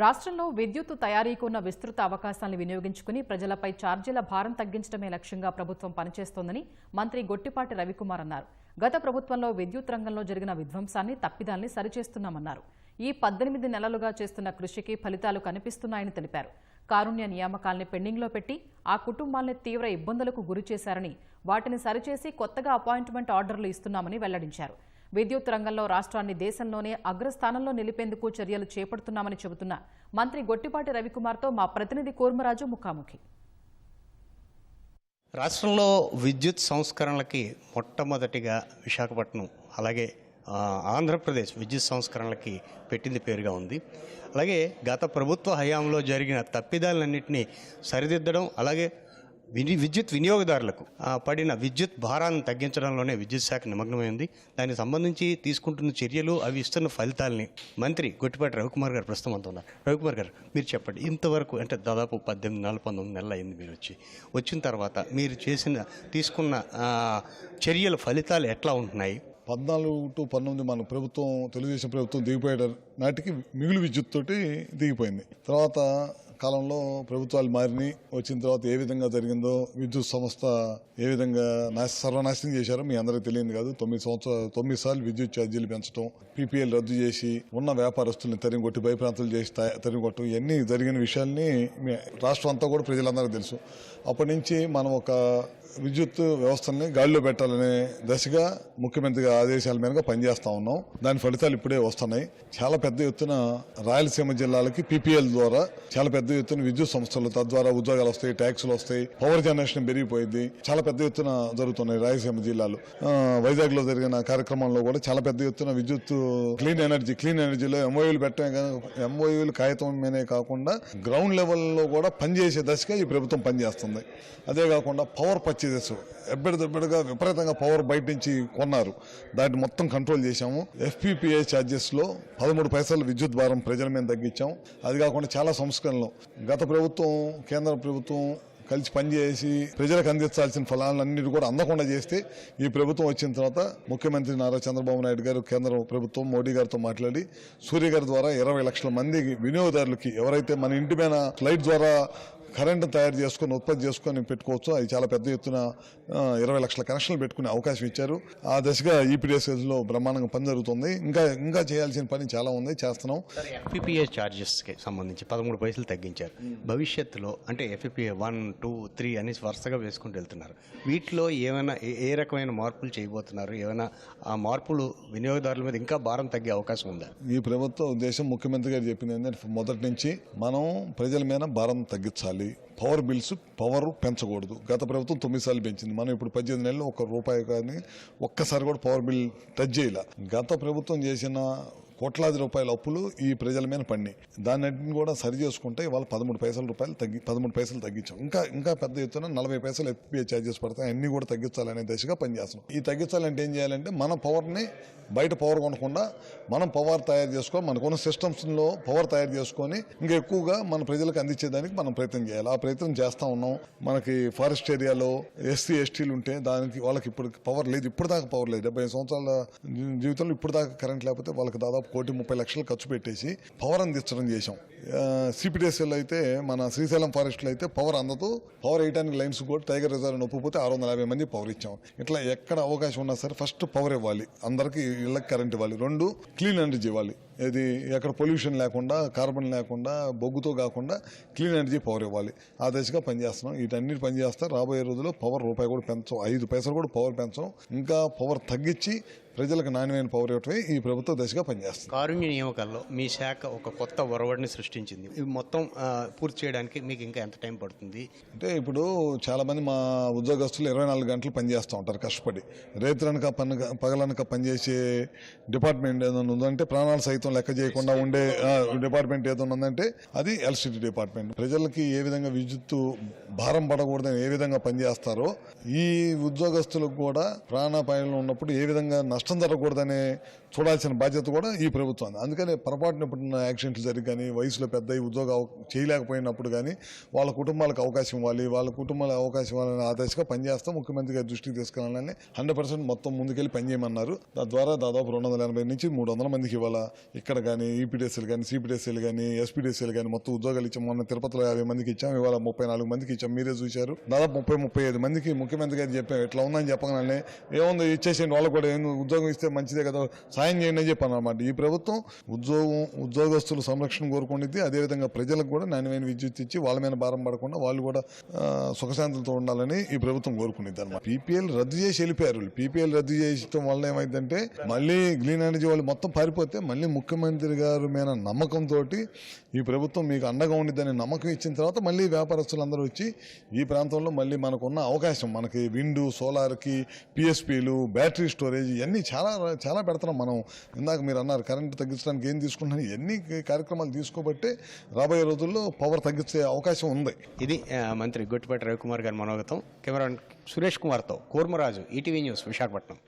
రాష్ట్రంలో విద్యుత్ తయారీకి ఉన్న విస్తృత అవకాశాలను వినియోగించుకుని ప్రజలపై ఛార్జీల భారం తగ్గించడమే లక్ష్యంగా ప్రభుత్వం పనిచేస్తోందని మంత్రి గొట్టిపాటి రవికుమార్ అన్నారు. గత ప్రభుత్వంలో విద్యుత్ రంగంలో జరిగిన విధ్వంసాన్ని తప్పిదాల్ని సరిచేస్తున్నామన్నారు. ఈ పద్దెనిమిది నెలలుగా చేస్తున్న కృషికి ఫలితాలు కనిపిస్తున్నాయని తెలిపారు. కారుణ్య నియామకాల్ని పెండింగ్లో పెట్టి ఆ కుటుంబాల్ని తీవ్ర ఇబ్బందులకు గురి చేశారని వాటిని సరిచేసి కొత్తగా అపాయింట్మెంట్ ఆర్డర్లు ఇస్తున్నామని వెల్లడించారు. విద్యుత్ రంగంలో రాష్ట్రాన్ని దేశంలోనే అగ్రస్థానంలో నిలిపేందుకు చర్యలు చేపడుతున్నామని చెబుతున్న మంత్రి గొట్టిపాటి రవికుమార్తో మా ప్రతినిధి కూర్మరాజు ముఖాముఖి. రాష్ట్రంలో విద్యుత్ సంస్కరణలకి మొట్టమొదటిగా విశాఖపట్నం అలాగే ఆంధ్రప్రదేశ్ విద్యుత్ సంస్కరణలకి పెట్టింది పేరుగా ఉంది. అలాగే గత ప్రభుత్వ హయాంలో జరిగిన తప్పిదాలన్నింటినీ సరిదిద్దడం అలాగే విద్యుత్ వినియోగదారులకు పడిన విద్యుత్ భారాన్ని తగ్గించడంలోనే విద్యుత్ శాఖ నిమగ్నమైంది. దానికి సంబంధించి తీసుకుంటున్న చర్యలు అవి ఇస్తున్న ఫలితాలని మంత్రి గొట్టిపాటి రవికుమార్ గారు ప్రస్తుతం అంత ఉన్నారు. రవికుమార్ గారు మీరు చెప్పండి ఇంతవరకు అంటే దాదాపు పద్దెనిమిది నెలలు పంతొమ్మిది నెలలు అయింది మీరు వచ్చి. వచ్చిన తర్వాత మీరు చేసిన తీసుకున్న చర్యల ఫలితాలు ఎట్లా ఉంటున్నాయి? పద్నాలుగు టు పంతొమ్మిది మన ప్రభుత్వం తెలుగుదేశం ప్రభుత్వం దిగిపోయే నాటికి మిగులు విద్యుత్ తోటి దిగిపోయింది. తర్వాత కాలంలో ప్రభుత్వాలు మారినాయి వచ్చిన తర్వాత ఏ విధంగా జరిగిందో విద్యుత్ సంస్థ ఏ విధంగా నాశ సర్వనాశనం చేశారో మీ అందరికీ తెలియదు కాదు. తొమ్మిది సంవత్సరాలు తొమ్మిది సార్లు విద్యుత్ ఛార్జీలు పెంచడం పీపీఎల్ రద్దు చేసి ఉన్న వ్యాపారస్తుల్ని తరిమి కొట్టి భయప్రాంతాలు చేసి తరిగి తరిమి ఇవన్నీ జరిగిన విషయాల్ని రాష్ట్రం అంతా కూడా ప్రజలందరికీ తెలుసు. అప్పటి నుంచి మనం ఒక విద్యుత్ వ్యవస్థని గాడిలో పెట్టాలనే దశగా ముఖ్యమంత్రి ఆదేశాల మేరకు పనిచేస్తా ఉన్నాం. దాని ఫలితాలు ఇప్పుడే వస్తున్నాయి. చాలా పెద్ద ఎత్తున రాయలసీమ జిల్లాలకి పీపీఎల్ ద్వారా చాలా పెద్ద ఎత్తున విద్యుత్ సంస్థలు తద్వారా ఉద్యోగాలు వస్తాయి ట్యాక్సులు వస్తాయి పవర్ జనరేషన్ పెరిగిపోయింది. చాలా పెద్ద ఎత్తున జరుగుతున్నాయి రాయలసీమ జిల్లాలు. వైజాగ్లో జరిగిన కార్యక్రమంలో కూడా చాలా పెద్ద ఎత్తున విద్యుత్ క్లీన్ ఎనర్జీ క్లీన్ ఎనర్జీలో ఎంఓయూలు పెట్టమే ఎంఓయూలు కాగితం మీదే కాకుండా గ్రౌండ్ లెవెల్లో కూడా పనిచేసే దశగా ఈ ప్రభుత్వం పనిచేస్తుంది. అదే కాకుండా పవర్ పచ్చి పర్చేజెస్ ఎబ్బెడదెబ్బెడుగా విపరీతంగా పవర్ బయట నుంచి కొన్నారు. దాన్ని మొత్తం కంట్రోల్ చేశాము. ఎఫ్పిపిఐ ఛార్జెస్లో పదమూడు పైసలు విద్యుత్ భారం ప్రజల మీద తగ్గించాం. అది కాకుండా చాలా సంస్కరణలు. గత ప్రభుత్వం కేంద్ర ప్రభుత్వం కలిసి పనిచేసి ప్రజలకు అందించాల్సిన ఫలాలన్నిటి కూడా అందకుండా చేస్తే ఈ ప్రభుత్వం వచ్చిన తర్వాత ముఖ్యమంత్రి నారా చంద్రబాబు నాయుడు గారు కేంద్ర ప్రభుత్వం మోడీ గారితో మాట్లాడి సూర్య గారి ద్వారా ఇరవై లక్షల మంది వినియోగదారులకి ఎవరైతే మన ఇంటి మీద ఫ్లైట్ ద్వారా కరెంటు తయారు చేసుకొని ఉత్పత్తి చేసుకొని పెట్టుకోవచ్చు. అది చాలా పెద్ద ఎత్తున ఇరవై లక్షల కనెక్షన్లు పెట్టుకునే అవకాశం ఇచ్చారు. ఆ దశగా ఈపీడీఎస్లో బ్రహ్మాండంగా పని జరుగుతుంది. ఇంకా ఇంకా చేయాల్సిన పని చాలా ఉంది. చేస్తున్నాం. ఎఫ్పిపిఏ ఛార్జెస్కి సంబంధించి పదమూడు పైసలు తగ్గించారు. భవిష్యత్తులో అంటే ఎఫ్పిపిఏ వన్ టూ త్రీ అనేసి వరుసగా వేసుకుంటూ వెళ్తున్నారు. వీటిలో ఏమైనా ఏ- ఏ రకమైన మార్పులు చేయబోతున్నారు? ఏమైనా ఆ మార్పులు వినియోగదారుల మీద ఇంకా భారం తగ్గే అవకాశం ఉందా? ఈ ప్రభుత్వ ఉద్దేశం ముఖ్యమంత్రి గారు చెప్పింది ఏంటంటే మొదటి నుంచి మనం ప్రజల మీద భారం తగ్గించాలి. పవర్ బిల్స్ పవర్ పెంచకూడదు. గత ప్రభుత్వం తొమ్మిది సార్లు పెంచింది. మనం ఇప్పుడు పద్దెనిమిది నెలలు ఒక రూపాయి కానీ ఒక్కసారి కూడా పవర్ బిల్ టచ్ చేయాల. గత ప్రభుత్వం చేసిన కోట్లాది రూపాయల అప్పులు ఈ ప్రజల మీద పడినాయి. దాన్నింటిని కూడా సరి చేసుకుంటే ఇవాళ పదమూడు పైసల రూపాయలు తగ్గి పదమూడు పైసలు తగ్గించాం. ఇంకా ఇంకా పెద్ద ఎత్తున నలభై పైసలు ఎఫ్పిఐ ఛార్జెస్ పడతాయి. అన్ని కూడా తగ్గించాలనే దశగా పనిచేస్తున్నాం. ఈ తగ్గించాలంటే ఏం చేయాలంటే మన పవర్ని బయట పవర్ కొనకుండా మనం పవర్ తయారు చేసుకొని మనకున్న సిస్టమ్స్లో పవర్ తయారు చేసుకొని ఇంకా ఎక్కువగా మన ప్రజలకు అందించేదానికి మనం ప్రయత్నం చేయాలి. ఆ ప్రయత్నం చేస్తూ ఉన్నాం. మనకి ఫారెస్ట్ ఏరియాలో ఎస్సీ ఎస్టీలు ఉంటే దానికి వాళ్ళకి ఇప్పుడు పవర్ లేదు. ఇప్పుడు దాకా పవర్ లేదు. డెబ్బై సంవత్సరాల జీవితంలో ఇప్పుడు దాకా కరెంట్ లేకపోతే వాళ్ళకి దాదాపు కోటి ముప్పై లక్షలు ఖర్చు పెట్టేసి పవర్ అందించడం చేశాం. సిపిడిఎస్ఎల్ అయితే మన శ్రీశైలం ఫారెస్ట్లో అయితే పవర్ అందదు. పవర్ వేయడానికి లైన్స్ కూడా టైగర్ రిజర్వ్ ఒప్పుపోతే ఆరు వందల యాభై మంది పవర్ ఇచ్చాం. ఇట్లా ఎక్కడ అవకాశం ఉన్నా సరే ఫస్ట్ పవర్ ఇవ్వాలి. అందరికీ ఇళ్ళకి కరెంట్ ఇవ్వాలి. రెండు క్లీన్ ఎనర్జీ ఇవ్వాలి. ఇది ఎక్కడ పొల్యూషన్ లేకుండా కార్బన్ లేకుండా బొగ్గుతో కాకుండా క్లీన్ ఎనర్జీ పవర్ ఇవ్వాలి. ఆ దశగా పనిచేస్తున్నాం. వీటన్నిటి పనిచేస్తే రాబోయే రోజుల్లో పవర్ రూపాయి కూడా పెంచం. ఐదు పైసలు కూడా పవర్ పెంచం. ఇంకా పవర్ తగ్గించి ప్రజలకు నాణ్యమైన పవర్ ఇవ్వటమే ఈ ప్రభుత్వ దశగా పనిచేస్తుంది. కారుణ్య నియామకాల్లో మీ శాఖ ఒక కొత్త ఒరవడిని సృష్టించింది. ఇవి మొత్తం పూర్తి చేయడానికి మీకు ఇంకా ఎంత టైం పడుతుంది? అంటే ఇప్పుడు చాలా మంది మా ఉద్యోగస్తులు ఇరవై నాలుగు గంటలు పనిచేస్తూ ఉంటారు కష్టపడి. రైతులనక పన్ను పగలనక పనిచేసే డిపార్ట్మెంట్ ఏదైనా ఉందంటే ప్రాణాలు సైతం లెక్క చేయకుండా ఉండే డిపార్ట్మెంట్ ఏదైనా ఉందంటే అది ఎలక్ట్రిసిటీ డిపార్ట్మెంట్. ప్రజలకి ఏ విధంగా విద్యుత్తు భారం పడకూడదని ఏ విధంగా పనిచేస్తారో ఈ ఉద్యోగస్తులకు కూడా ప్రాణాపాయంలో ఉన్నప్పుడు ఏ విధంగా నష్టం జరగకూడదనే చూడాల్సిన బాధ్యత కూడా ఈ ప్రభుత్వం అందుకని పొరపాటున పుట్టిన యాక్సిడెంట్లు జరిగి కానీ వయసులో పెద్ద ఉద్యోగ చేయలేకపోయినప్పుడు కానీ వాళ్ళ కుటుంబాలకు అవకాశం ఇవ్వాలి వాళ్ళ కుటుంబాల అవకాశం ఇవ్వాలని ఆదేశంగా పనిచేస్తాం. ముఖ్యమంత్రి గారి దృష్టికి తీసుకెళ్ళాలని హండ్రెడ్ పర్సెంట్ మొత్తం ముందుకెళ్ళి పనిచేయమన్నారు. తద్వారా దాదాపు రెండు వందల ఎనభై నుంచి మూడు వందల మందికి ఇవ్వాలా ఇక్కడ కానీ ఈపీడీఎస్ఎల్ కానీ సిపిడిఎస్ఎల్ కానీ ఎస్పీడీఎస్ఎల్ కానీ మొత్తం ఉద్యోగాలు ఇచ్చాం. మొన్న తిరుపతిలో యాభై మందికి ఇచ్చాం. ఇవాళ ముప్పై నాలుగు మందికి ఇచ్చాం. మీరే చూశారు. దాదాపు ముప్పై ముప్పై ఐదు మందికి ముఖ్యమంత్రి గారు చెప్పాం. ఇట్లా ఉందని చెప్పగానే ఏముంది ఇచ్చేసేయండి. వాళ్ళకు కూడా ఉద్యోగం ఇస్తే మంచిదే కదా సాయం చేయండి అని చెప్పాను అనమాట ఈ ప్రభుత్వం ఉద్యోగం ఉద్యోగస్తుల సంరక్షణ కోరుకుంటుంది అదేవిధంగా ప్రజలకు కూడా నాణ్యమైన విద్యుత్ ఇచ్చి వాళ్ళ మీద భారం పడకుండా వాళ్ళు కూడా సుఖశాంతులతో ఉండాలని ఈ ప్రభుత్వం కోరుకునేది అనమాట పీపీఎల్ రద్దు చేసి వెళ్ళిపోయారు పీపీఎల్ రద్దు చేయడం వల్ల ఏమైందంటే మళ్ళీ గ్రీన్ ఎనర్జీ వాళ్ళు మొత్తం పారిపోతే మళ్ళీ ముఖ్యమంత్రి గారి మీద నమ్మకంతో ఈ ప్రభుత్వం మీకు అండగా ఉండిద్దని నమ్మకం ఇచ్చిన తర్వాత మళ్ళీ వ్యాపారస్తులందరూ వచ్చి ఈ ప్రాంతంలో మళ్ళీ మనకున్న అవకాశం మనకి విండు సోలార్కి పిఎస్పీలు బ్యాటరీ స్టోరేజ్ ఇవన్నీ చాలా చాలా పెడుతున్నాం మనం. ఇందాక మీరు అన్నారు కరెంటు తగ్గించడానికి ఏం తీసుకుంటున్నాను ఇవన్నీ కార్యక్రమాలు తీసుకోబట్టే రాబోయే రోజుల్లో పవర్ తగ్గించే అవకాశం ఉంది. ఇది మంత్రి గొట్టిపాటి రవికుమార్ గారి మనోగతం. కెమెరా సురేష్ కుమార్తో కూర్మరాజు ఈటీవీ న్యూస్ విశాఖపట్నం.